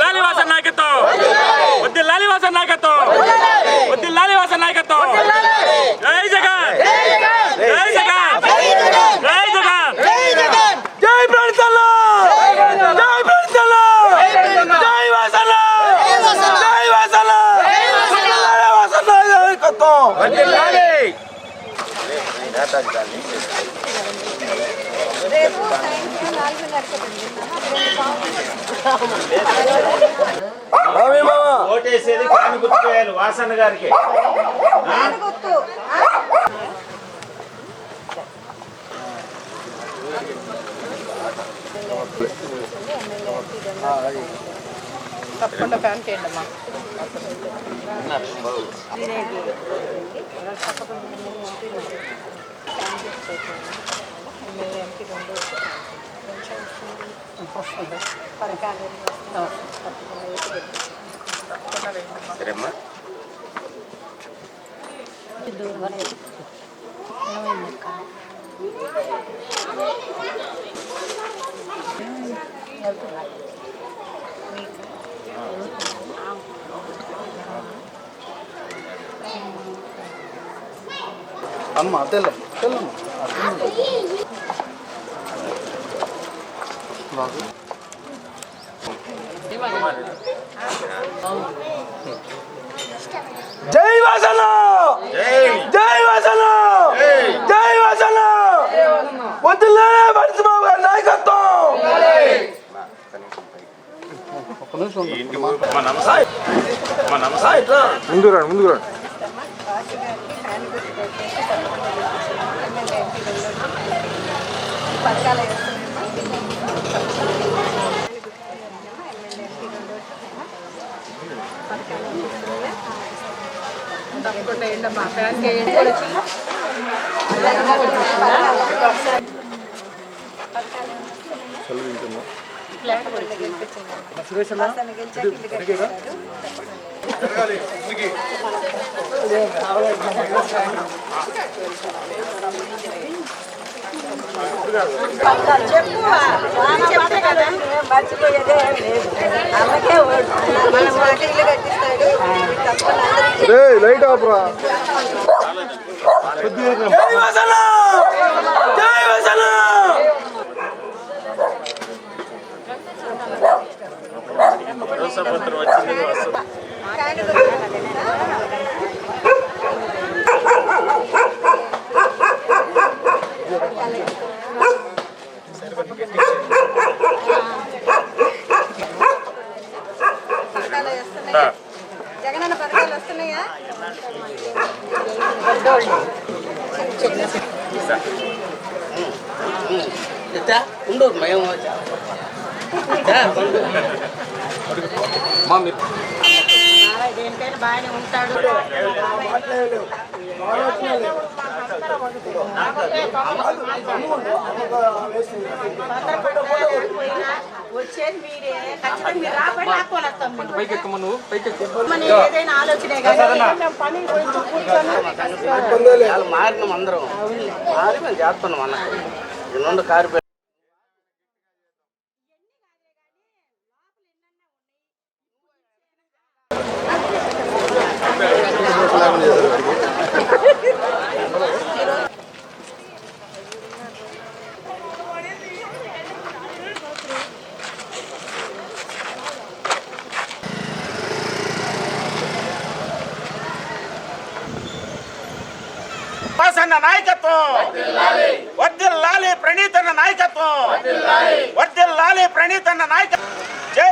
లాలివాస నాయకత్వం. వద్దు లాలివాస నాయకత్వం. వద్దు లాలివాస నాయకత్వం. జై జగన్. జై జగన్. జై జగన్. జై ప్రాణితల్లా జై ప్రాణితల్లా జై వాసన జై వాసన లాలివాస నాయకత్వం. వద్దు లాలి. ఓటేసేది కాని గుర్తుకోయాలి వాసన్న గారికి. గుర్తు. తప్పకుండా ఫ్యాన్ చేయండి అమ్మా. అమ్మ తెల్ల తెల్లమ్మ జై వాసన! జై! వాసన! జై! వాసన! వద్దులే మనిషిబాబు గారి నాయకత్వం! మా నమస్తే ముందు రండి ముందు రండి పథకాలు తప్పకుండా వేయండి చెప్పు చెప్తే కదా. మర్చిపోయేదే లేదు. అందుకే రే లైట్ ఆపురా జై వాసన! జై వాసన! భరోసా పత్రం వచ్చింది వస్తుంది జగనన్న పథకాలు వస్తున్నాయా? ఉండు మేము దేనికైనా బాగానే ఉంటాడు. వచ్చేది మీరే ఖచ్చితంగా మీరు రాబడి ఆపుకొని వస్తాం మేము. మన ఏదైనా ఆలోచనే కానీ మేము పని కొంచెం కూర్చొని వాళ్ళు మారినాం అందరం మారి మేము చేస్తున్నాం అన్న నుండి కారు పెట్టి వాసన్న నాయకత్వం. వర్దిల్లాలి ప్రణీతన్న నాయకత్వం. వర్దిల్లాలి ప్రణీతన్న నాయకత్వం. జై